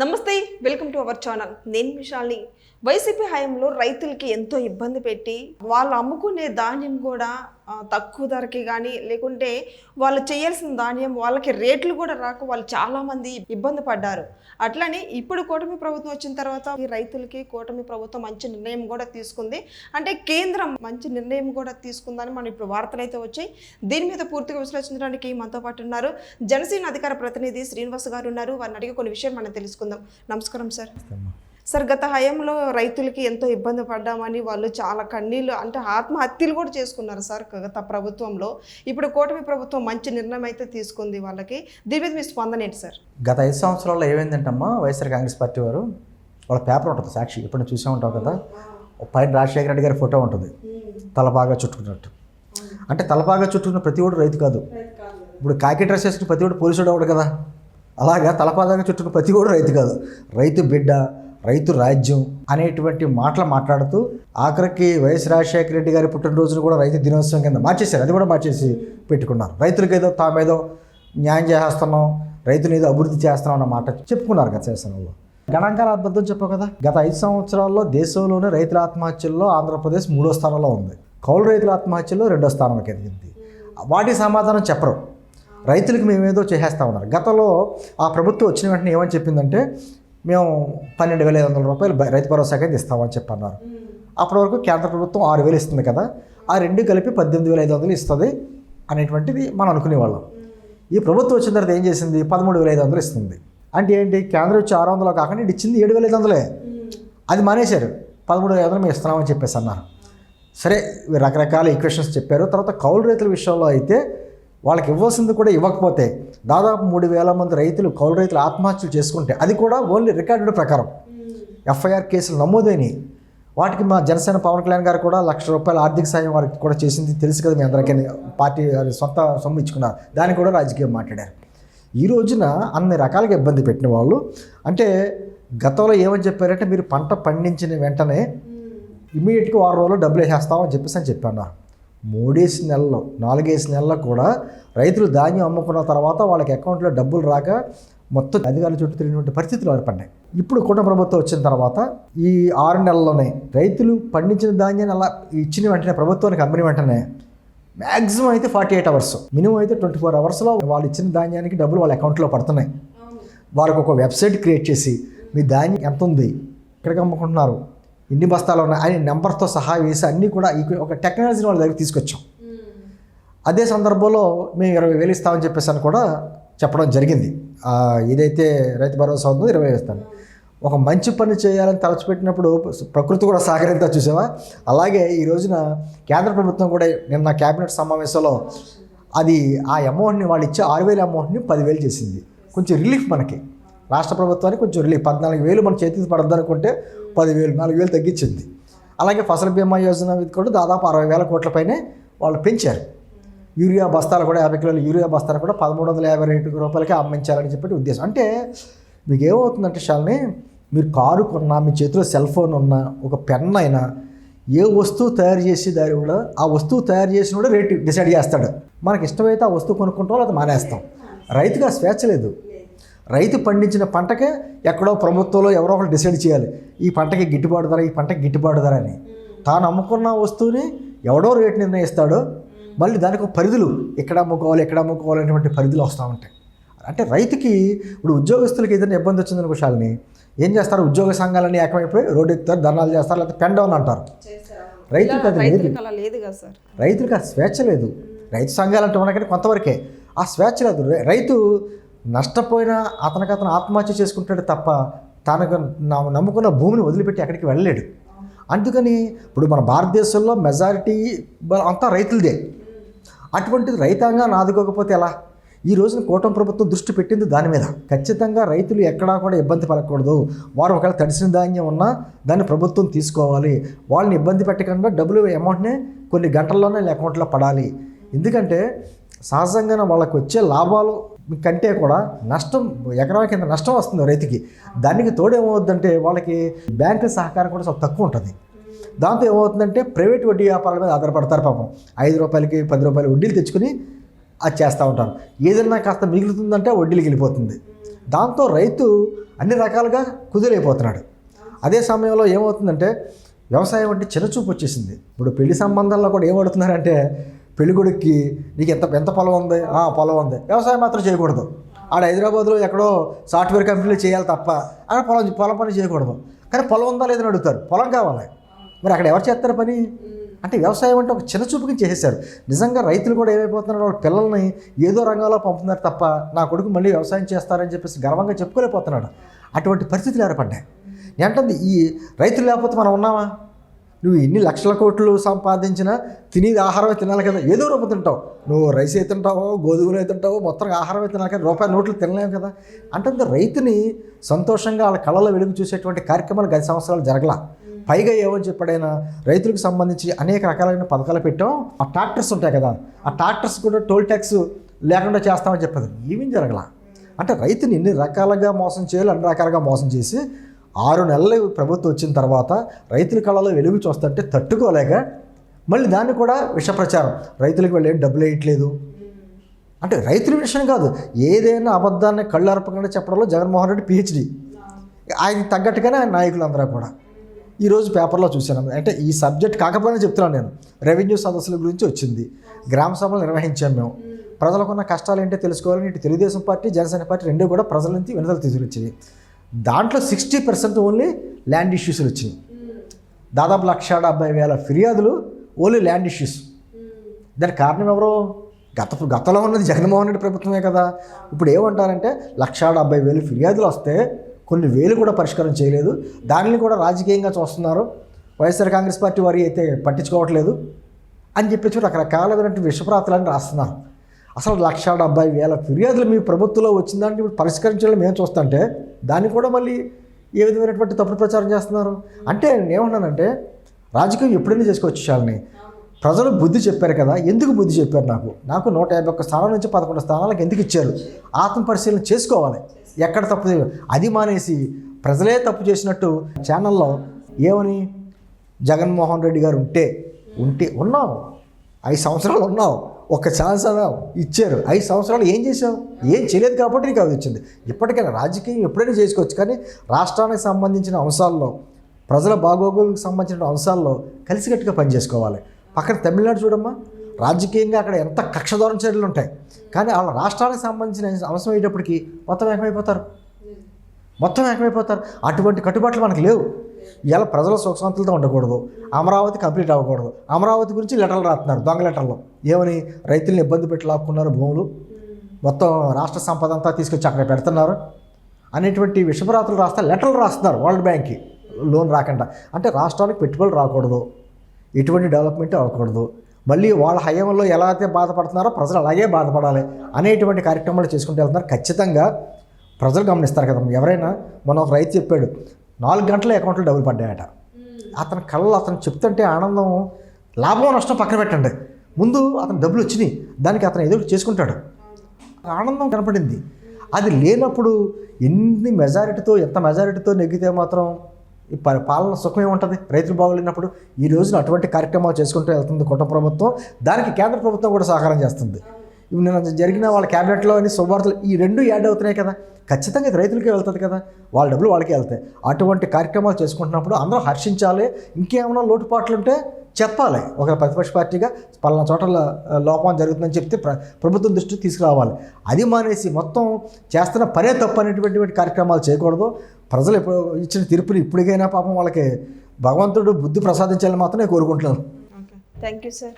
నమస్తే welcome to our channel. నేను విశాల్ని. YCP హయాంలో రైతులకి ఎంతో ఇబ్బంది పెట్టి వాళ్ళు అమ్ముకునే ధాన్యం కూడా తక్కువ ధరకి కానీ లేకుంటే వాళ్ళు చేయాల్సిన ధాన్యం వాళ్ళకి రేట్లు కూడా రాక వాళ్ళు చాలామంది ఇబ్బంది పడ్డారు. అట్లనే ఇప్పుడు కూటమి ప్రభుత్వం వచ్చిన తర్వాత ఈ రైతులకి కూటమి ప్రభుత్వం మంచి నిర్ణయం కూడా తీసుకుంది. అంటే కేంద్రం మంచి నిర్ణయం కూడా తీసుకుందని మనం ఇప్పుడు వార్తలు అయితే వచ్చాయి. దీని మీద పూర్తిగా విశ్లేషించడానికి మనతో పాటు ఉన్నారు. జనసేన అధికార ప్రతినిధి శ్రీనివాస్ గారు ఉన్నారు. వారిని అడిగే కొన్ని విషయాలు మనం తెలుసుకుందాం. నమస్కారం సార్. సార్ గత హయాంలో రైతులకి ఎంతో ఇబ్బంది పడ్డామని వాళ్ళు చాలా కన్నీళ్ళు అంటే ఆత్మహత్యలు కూడా చేసుకున్నారు సార్ గత ప్రభుత్వంలో. ఇప్పుడు కూటమి ప్రభుత్వం మంచి నిర్ణయం అయితే తీసుకుంది వాళ్ళకి. దీని మీద మీ స్పందన ఏంటి సార్? గత ఐదు సంవత్సరాల్లో ఏమైందంటమ్మా వైఎస్ఆర్ కాంగ్రెస్ పార్టీ వారు? వాళ్ళ పేపర్ ఉంటుంది సాక్షి ఇప్పుడు నువ్వు చూసే ఉంటావు కదా? పైన రాజశేఖర రెడ్డి గారి ఫోటో ఉంటుంది. తలపాగా చుట్టుకున్నట్టు. అంటే తలపాగా చుట్టుకున్న ప్రతి ఒడు రైతు కాదు. ఇప్పుడు కాకి డ్రెస్ వేసుకున్న ప్రతి ఒడు పోలీసుడు అవడు కదా? అలాగా తలపాగా చుట్టుకున్న ప్రతి ఒడు రైతు కాదు. రైతు బిడ్డ రైతు రాజ్యం అనేటువంటి మాటలు మాట్లాడుతూ ఆఖరికి వైఎస్ రాజశేఖర రెడ్డి గారి పుట్టినరోజును కూడా రైతు దినోత్సవం కింద మార్చేశారు. అది కూడా మార్చేసి పెట్టుకున్నారు. రైతులకు ఏదో తామేదో న్యాయం చేస్తున్నాం రైతుని ఏదో అభివృద్ధి చేస్తున్నాం అన్న మాట చెప్పుకున్నారు కదా శాసనంలో. గణాంకాల అబద్ధం చెప్పావు కదా? గత ఐదు సంవత్సరాల్లో దేశంలోనే రైతుల ఆత్మహత్యల్లో ఆంధ్రప్రదేశ్ మూడో స్థానంలో ఉంది. కౌలు రైతుల ఆత్మహత్యల్లో రెండో స్థానంలోకి ఎదిగింది వాటి సమాధానం చెప్పరు. రైతులకు మేమేదో చేసేస్తా ఉన్నారు. గతంలో ఆ ప్రభుత్వం వచ్చిన వెంటనే ఏమని చెప్పిందంటే మేము పన్నెండు వేల ఐదు వందల రూపాయలు రైతు భరోసా కింద ఇస్తామని చెప్పి అన్నారు అప్పటి వరకు కేంద్ర ప్రభుత్వం ఆరు వేలు ఇస్తుంది కదా ఆ రెండు కలిపి పద్దెనిమిది వేల ఐదు వందలు ఇస్తుంది అనేటువంటిది మనం అనుకునేవాళ్ళం ఈ ప్రభుత్వం వచ్చిన తర్వాత ఏం చేసింది? పదమూడు వేల ఐదు వందలు ఇస్తుంది. అంటే ఏంటి? కేంద్రం వచ్చి ఆరు వందలు కాకుండా ఇచ్చింది ఏడు వేల ఐదు వందలే. అది మానేశారు. పదమూడు వేల ఐదు వందలు మేము ఇస్తున్నామని చెప్పేసి అన్నారు. సరే రకరకాల ఈక్వేషన్స్ చెప్పారు. తర్వాత కౌలు రైతుల విషయంలో అయితే వాళ్ళకి ఇవ్వాల్సింది కూడా ఇవ్వకపోతే దాదాపు మూడు వేల మంది రైతులు కౌలు రైతులు ఆత్మహత్యలు చేసుకుంటే అది కూడా ఓన్లీ రికార్డెడ్ ప్రకారం. ఎఫ్ఐఆర్ కేసులు నమోదైనవి వాటికి మా జనసేన పవన్ కళ్యాణ్ గారు కూడా లక్ష రూపాయల ఆర్థిక సాయం వారికి కూడా చేసింది. తెలుసు కదా మీ అందరికీ. పార్టీ అది సొంత సొమ్ము ఇచ్చుకున్నారు. దానికి కూడా రాజకీయం మాట్లాడారు. ఈ రోజున అన్ని రకాలుగా ఇబ్బంది పెట్టిన వాళ్ళు అంటే గతంలో ఏమని చెప్పారంటే మీరు పంట పండించిన వెంటనే ఇమీడియట్గా వారం రోజుల్లో డబ్బులు వేసేస్తామని చెప్పేసి అని చెప్పాను. మూడేసి నెలల్లో నాలుగేసి నెలల్లో కూడా రైతులు ధాన్యం అమ్ముకున్న తర్వాత వాళ్ళకి అకౌంట్లో డబ్బులు రాక మొత్తం అధికారుల చుట్టూ తిరిగినటువంటి పరిస్థితులు ఏర్పడ్డాయి. ఇప్పుడు కుటుంబ ప్రభుత్వం వచ్చిన తర్వాత ఈ ఆరు నెలల్లోనే రైతులు పండించిన ధాన్యాన్ని అలా ఇచ్చిన వెంటనే ప్రభుత్వానికి అమ్మిన వెంటనే మ్యాక్సిమం అయితే ఫార్టీ ఎయిట్ అవర్స్ మినిమం అయితే ట్వంటీ ఫోర్ అవర్స్లో వాళ్ళు ఇచ్చిన ధాన్యానికి డబ్బులు వాళ్ళ అకౌంట్లో పడుతున్నాయి. వాళ్ళకి ఒక వెబ్సైట్ క్రియేట్ చేసి మీ ధాన్యం ఎంత ఉంది? ఎక్కడికి అమ్ముకుంటున్నారు. ఎన్ని బస్తాలు ఉన్నాయి అని నెంబర్తో సహా వేసి అన్నీ కూడా ఈ ఒక టెక్నాలజీని వాళ్ళ దగ్గర తీసుకొచ్చాం. అదే సందర్భంలో మేము ఇరవై వేలు ఇస్తామని చెప్పేసి అని కూడా చెప్పడం జరిగింది. ఏదైతే రైతు భరోసా ఉందో ఇరవై వేలు ఇస్తాను. ఒక మంచి పని చేయాలని తలచిపెట్టినప్పుడు ప్రకృతి కూడా సహకరించా చూసావా? అలాగే ఈ రోజున కేంద్ర ప్రభుత్వం కూడా నిన్న కేబినెట్ సమావేశంలో అది ఆ అమౌంట్ని వాళ్ళు ఇచ్చే ఆరు వేల అమౌంట్ని పదివేలు చేసింది. కొంచెం రిలీఫ్ మనకి. రాష్ట్ర ప్రభుత్వానికి కొంచెం రిలీఫ్. పద్నాలుగు వేలు మన చేతికి పడద్దు అనుకుంటే పదివేలు నాలుగు వేలు తగ్గించింది. అలాగే ఫసల్ బీమా యోజన కూడా దాదాపు అరవై వేల కోట్ల పైనే వాళ్ళు పెంచారు. యూరియా బస్తాలు కూడా యాభై కిలోల యూరియా బస్తాలు కూడా పదమూడు వందల యాభై రెండు రూపాయలకి అమ్మించాలని చెప్పి ఉద్దేశం. అంటే మీకు ఏమవుతుందంటే షాల్ని మీరు కారు కొన్నా మీ చేతిలో సెల్ ఫోన్ ఉన్నా ఒక పెన్ అయినా ఏ వస్తువు తయారు చేసి దాని కూడా ఆ వస్తువు తయారు చేసిన కూడా రేటు డిసైడ్ చేస్తాడు. మనకి ఇష్టమైతే ఆ వస్తువు కొనుక్కుంటాం లేదా మానేస్తాం. రైతుగా స్వేచ్ఛ లేదు. రైతు పండించిన పంటకే ఎక్కడో ప్రభుత్వంలో ఎవరో ఒకరు డిసైడ్ చేయాలి. ఈ పంటకి గిట్టుబాటు ధర ఈ పంటకి గిట్టుబాటు ధర అని. తాను అమ్ముకున్న వస్తువుని ఎవడో రేటు నిర్ణయిస్తాడో మళ్ళీ దానికి ఒక పరిధులు ఎక్కడ అమ్ముకోవాలి ఎక్కడ అమ్ముకోవాలి అనేటువంటి పరిధులు వస్తూ ఉంటాయి. అంటే రైతుకి ఇప్పుడు ఉద్యోగస్తులకి ఏదైనా ఇబ్బంది వచ్చిందని విషయాలని ఏం చేస్తారు? ఉద్యోగ సంఘాలన్నీ ఏకమైపోయి రోడ్డు ఎక్కుతారు ధర్నాలు చేస్తారు లేకపోతే పెన్ డౌన్ అంటారు. రైతులకు అది లేదు. రైతులకు ఆ స్వేచ్ఛ లేదు. రైతు సంఘాలు అంటే మనకంటే కొంతవరకే. ఆ స్వేచ్ఛ లేదు. రైతు నష్టపోయినా అతనికి అతను ఆత్మహత్య చేసుకుంటాడు తప్ప తనకు నమ్ముకున్న భూమిని వదిలిపెట్టి ఎక్కడికి వెళ్ళలేడు. అందుకని ఇప్పుడు మన భారతదేశంలో మెజారిటీ అంతా రైతులదే. అటువంటిది రైతాంగాన్ని ఆదుకోకపోతే ఎలా? ఈ రోజున కూటమి ప్రభుత్వం దృష్టి పెట్టింది దాని మీద. ఖచ్చితంగా రైతులు ఎక్కడా కూడా ఇబ్బంది పడకూడదు. వారు ఒకవేళ తడిసిన ధాన్యం ఉన్నా దాన్ని ప్రభుత్వం తీసుకోవాలి. వాళ్ళని ఇబ్బంది పెట్టకుండా డబ్బులు అమౌంట్ని కొన్ని గంటల్లోనే వాళ్ళ అకౌంట్లో పడాలి. ఎందుకంటే సహజంగానే వాళ్ళకి వచ్చే లాభాలు కంటే కూడా నష్టం ఎకరానికి కింద నష్టం వస్తుంది రైతుకి దానికి తోడేమవుద్దంటే వాళ్ళకి బ్యాంకుల సహకారం కూడా చాలా తక్కువ ఉంటుంది. దాంతో ఏమవుతుందంటే ప్రైవేట్ వడ్డీ వ్యాపారాల మీద ఆధారపడతారు పాపం. ఐదు రూపాయలకి పది రూపాయలు వడ్డీలు తెచ్చుకుని అది చేస్తూ ఉంటారు. ఏదైనా కాస్త మిగులుతుందంటే వడ్డీలకి వెళ్ళిపోతుంది. దాంతో రైతు అన్ని రకాలుగా కుదిరైపోతున్నాడు అదే సమయంలో ఏమవుతుందంటే వ్యవసాయం అంటే చిన్నచూపు వచ్చేసింది. ఇప్పుడు పెళ్ళి సంబంధాల్లో కూడా ఏమడుతున్నారంటే పెళ్ళికొడుక్కి నీకు ఎంత ఎంత పొలం ఉంది? ఆ, పొలం ఉంది. వ్యవసాయం మాత్రం చేయకూడదు. ఆడ హైదరాబాద్లో ఎక్కడో సాఫ్ట్వేర్ కంపెనీలో చేయాలి తప్ప అక్కడ పొలం పొలం పని చేయకూడదు. కానీ పొలం ఉందా లేదని అడుగుతారు. పొలం కావాలి. మరి అక్కడ ఎవరు చేస్తారు పని? అంటే వ్యవసాయం అంటే ఒక చిన్న చూపుకి చేసేసారు నిజంగా రైతులు కూడా ఏమైపోతున్నారు? వాళ్ళ పిల్లల్ని ఏదో రంగంలో పంపుతున్నారు తప్ప నా కొడుకు మళ్ళీ వ్యవసాయం చేస్తారని చెప్పేసి గర్వంగా చెప్పుకోలేకపోతున్నాడు. అటువంటి పరిస్థితులు ఏర్పడ్డాయి. ఏంటంటే ఈ రైతులు లేకపోతే మనం ఉన్నామా? నువ్వు ఎన్ని లక్షల కోట్లు సంపాదించినా తినేది ఆహారమే తినాలి కదా. ఏదో రూపాయి తింటావు. నువ్వు రైస్ అయితే తింటావో గోధుమలు అయితే తింటావో మొత్తం ఆహారమే తినాలి కదా. రూపాయి నోట్లు తినలేము కదా. అంటే రైతుని సంతోషంగా వాళ్ళ కళలో వెలుగు చూసేటువంటి కార్యక్రమాలు గత సంవత్సరాలు జరగల. పైగా ఏమని చెప్పాడైనా రైతులకు సంబంధించి అనేక రకాలైన పథకాలు పెట్టాం. ఆ ట్రాక్టర్స్ ఉంటాయి కదా. ఆ ట్రాక్టర్స్ కూడా టోల్ ట్యాక్స్ లేకుండా చేస్తామని చెప్పదు. ఏమీ జరగల. అంటే రైతుని ఎన్ని రకాలుగా మోసం చేయాలి అన్ని రకాలుగా మోసం చేసి ఆరు నెలలు ప్రభుత్వం వచ్చిన తర్వాత రైతుల కళలో వెలుగు చూస్తుంటే తట్టుకోలేక మళ్ళీ దాన్ని కూడా విష ప్రచారం రైతులకు వెళ్ళే ఏం డబ్బులు వేయట్లేదు. అంటే రైతుల విషయం కాదు. ఏదైనా అబద్ధాన్ని కళ్ళు అర్పకుండా చెప్పడంలో జగన్మోహన్ రెడ్డి పిహెచ్డి ఆయన తగ్గట్టుగానే ఆయన నాయకులందరూ కూడా. ఈరోజు పేపర్లో చూశాను. అంటే ఈ సబ్జెక్ట్ కాకపోయినా చెప్తున్నాను నేను. రెవెన్యూ సదస్సుల గురించి వచ్చింది. గ్రామ సభలు నిర్వహించాం మేము. ప్రజలకున్న కష్టాలు ఏంటో తెలుసుకోవాలని ఇటు తెలుగుదేశం పార్టీ జనసేన పార్టీ రెండూ కూడా ప్రజల నుంచి వినతలు తీసుకొచ్చాయి దాంట్లో సిక్స్టీ పర్సెంట్ ఓన్లీ ల్యాండ్ ఇష్యూస్లు వచ్చినాయి. దాదాపు లక్ష డెబ్బై వేల ఫిర్యాదులు ఓన్లీ ల్యాండ్ ఇష్యూస్. దానికి కారణం ఎవరు? గత గతంలో ఉన్నది జగన్మోహన్ రెడ్డి ప్రభుత్వమే కదా. ఇప్పుడు ఏమంటారంటే లక్ష డెబ్బై వేలు ఫిర్యాదులు వస్తే కొన్ని వేలు కూడా పరిష్కారం చేయలేదు. దానిని కూడా రాజకీయంగా చూస్తున్నారు. వైఎస్ఆర్ కాంగ్రెస్ పార్టీ వారి అయితే పట్టించుకోవట్లేదు అని చెప్పేసి రకరకాలైనటువంటి విషప్రాతలని రాస్తున్నారు. అసలు లక్ష డెబ్బై వేల ఫిర్యాదులు మీ ప్రభుత్వంలో వచ్చిందంటే ఇప్పుడు పరిష్కరించడం మేము చూస్తుంటే దాన్ని కూడా మళ్ళీ ఏ విధమైనటువంటి తప్పుడు ప్రచారం చేస్తున్నారు? అంటే నేను ఏమన్నానంటే రాజకీయం ఎప్పుడైనా చేసుకోవచ్చు చాలని ప్రజలు బుద్ధి చెప్పారు కదా ఎందుకు బుద్ధి చెప్పారు నాకు? నాకు నూట యాభై ఒక్క స్థానం నుంచి పదకొండు స్థానాలకు ఎందుకు ఇచ్చారు? ఆత్మ పరిశీలన చేసుకోవాలి. ఎక్కడ తప్పు అది మానేసి ప్రజలే తప్పు చేసినట్టు ఛానల్లో ఏమని? జగన్మోహన్ రెడ్డి గారు ఉంటే ఉంటే ఉన్నావు ఐదు సంవత్సరాలు ఉన్నావు ఒక ఛాన్స్ అన్నావు ఇచ్చారు. ఐదు సంవత్సరాలు ఏం చేసావు ఏం చేయలేదు కాబట్టి నీకు అది వచ్చింది. ఇప్పటికైనా రాజకీయం ఎప్పుడైనా చేసుకోవచ్చు కానీ రాష్ట్రానికి సంబంధించిన అంశాల్లో ప్రజల బాగోగులకు సంబంధించిన అంశాల్లో కలిసికట్టుగా పనిచేసుకోవాలి పక్కన తమిళనాడు చూడమ్మా రాజకీయంగా అక్కడ ఎంత కక్షదూరం చర్యలు ఉంటాయి. కానీ వాళ్ళ రాష్ట్రానికి సంబంధించిన అంశం అయ్యేటప్పటికి మొత్తం ఏకమైపోతారు. మొత్తం ఏకమైపోతారు. అటువంటి కట్టుబాట్లు మనకు లేవు. ఇలా ప్రజల సుఖశాంతులతో ఉండకూడదు? అమరావతి కంప్లీట్ అవ్వకూడదు. అమరావతి గురించి లెటర్లు రాస్తున్నారు దొంగ లెటర్లు. ఏమని? రైతుల్ని ఇబ్బంది పెట్టి లాక్కున్నారు భూములు? మొత్తం రాష్ట్ర సంపద అంతా తీసుకొచ్చి అక్కడ పెడుతున్నారు. అనేటువంటి విషపరాత్రులు రాస్తా లెటర్లు రాస్తున్నారు వరల్డ్ బ్యాంక్కి. లోన్ రాకుండా. అంటే రాష్ట్రానికి పెట్టుబడులు రాకూడదు. ఎటువంటి డెవలప్మెంట్ అవ్వకూడదు. మళ్ళీ వాళ్ళ హయాంలో ఎలా అయితే బాధపడుతున్నారో ప్రజలు అలాగే బాధపడాలి అనేటువంటి కార్యక్రమాలు చేసుకుంటూ వెళ్తున్నారు. ఖచ్చితంగా ప్రజలు గమనిస్తారు కదా ఎవరైనా మనం ఒక రైతు చెప్పాడు నాలుగు గంటల అకౌంట్లో డబ్బులు పడ్డాయట. అతని కళ్ళు అతను చెప్తుంటే ఆనందం లాభం నష్టం పక్కన పెట్టండి. ముందు అతను డబ్బులు వచ్చినాయి. దానికి అతను ఏదో చేసుకుంటాడు. ఆనందం కనపడింది. అది లేనప్పుడు ఎన్ని మెజారిటీతో ఎంత మెజారిటీతో నెగ్గితే మాత్రం ఈ పాలన సుఖమే ఉంటుంది. రైతులు బాగోలేనప్పుడు ఈ రోజున అటువంటి కార్యక్రమాలు చేసుకుంటూ వెళ్తుంది కుటుంబ ప్రభుత్వం. దానికి కేంద్ర ప్రభుత్వం కూడా సహకారం చేస్తుంది. నిన్న జరిగిన వాళ్ళ క్యాబినెట్లో అన్ని శుభవార్తలు ఈ రెండు యాడ్ అవుతున్నాయి కదా. ఖచ్చితంగా ఇది రైతులకే వెళ్తుంది కదా. వాళ్ళ డబ్బులు వాళ్ళకే వెళ్తాయి. అటువంటి కార్యక్రమాలు చేసుకుంటున్నప్పుడు అందరూ హర్షించాలి. ఇంకేమైనా లోటుపాట్లు ఉంటే చెప్పాలి. ఒక ప్రతిపక్ష పార్టీగా పలానా చోట లో- లోపం జరుగుతుందని చెప్తే ప్ర ప్రభుత్వం దృష్టికి తీసుకురావాలి. అది మానేసి మొత్తం చేస్తున్న పనే తప్పు అనేటువంటి కార్యక్రమాలు చేయకూడదు. ప్రజలు ఎప్పుడు ఇచ్చిన తీర్పుని ఇప్పటికైనా పాపం వాళ్ళకి భగవంతుడు బుద్ధి ప్రసాదించాలని మాత్రం నేను కోరుకుంటున్నాను. Thank you sir.